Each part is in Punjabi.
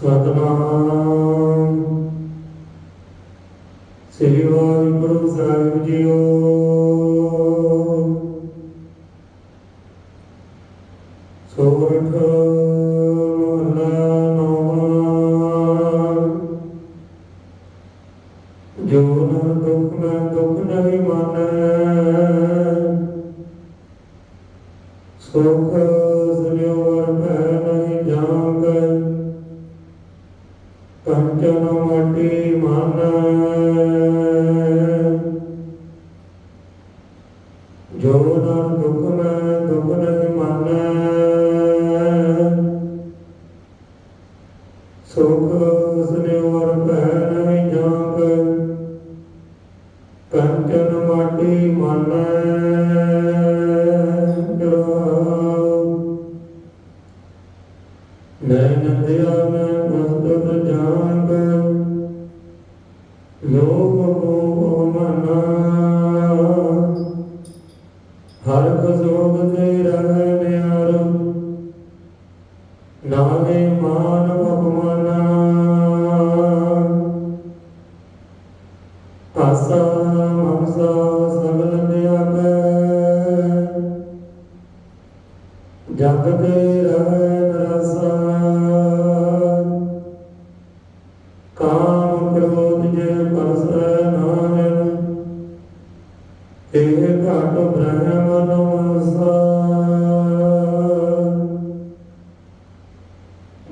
ਸਤਨਾਮ। ਸ੍ਰੀ ਵਾਹਿਗੁਰੂ ਸਾਹਿਬ ਜੀਓ। ਸੋਰਠ ਮਹਲਾ ਨੌਵਾਂ। ਜੋ ਨਰ ਦੁਖ ਮੈਂ ਦੁਖ ਨਹੀਂ ਮਾਨੈ, ਸੁਖ ਸੁਨਿਓ ਵਰ ਭੈ ਨਹੀਂ ਜਾਗੈ ਕੰਚਨ ਮਾਟੀ ਮਾਨੈ। ਜੋ ਨਰ ਦੁਖ ਮੈਂ ਦੁਖ ਨਹੀਂ ਮਾਨੈ। ਸੁਖ ਸੁਨਿਓ ਵਰ ਨੰਦਿਆ ਮੈਂ ਮਸਤਕ ਜਾਗ ਲੋਭ ਮੋਹ ਮਨਾ ਹਰ ਕਸੋਗ ਤੇ ਰਹਿ ਨਿਆਰ ਨਾਵੇਂ ਮਾਨ ਅਪਮਾਨਾ ਆਸਾ ਮਮਸਾ ਸਗਲ ਤਿਆਗੈ ਜਗ ਤੇ ਘਟ ਬ੍ਰਹਮ ਨਮਸਾ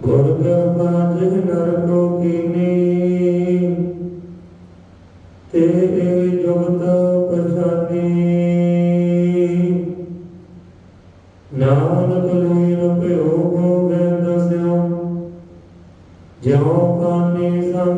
ਗੁਰ ਕਿਰਪਾ ਜਿਹ ਨਰ ਕੋ ਕੀਨੀ ਤੇ ਜੁਗਤ ਪਛਾਨੀ ਨਾਨਕ ਲੀਨ ਭਇਓ ਗੋਬਿੰਦ ਸਿਉ ਜਿਉ ਕਾਨੀ ਸੰਗ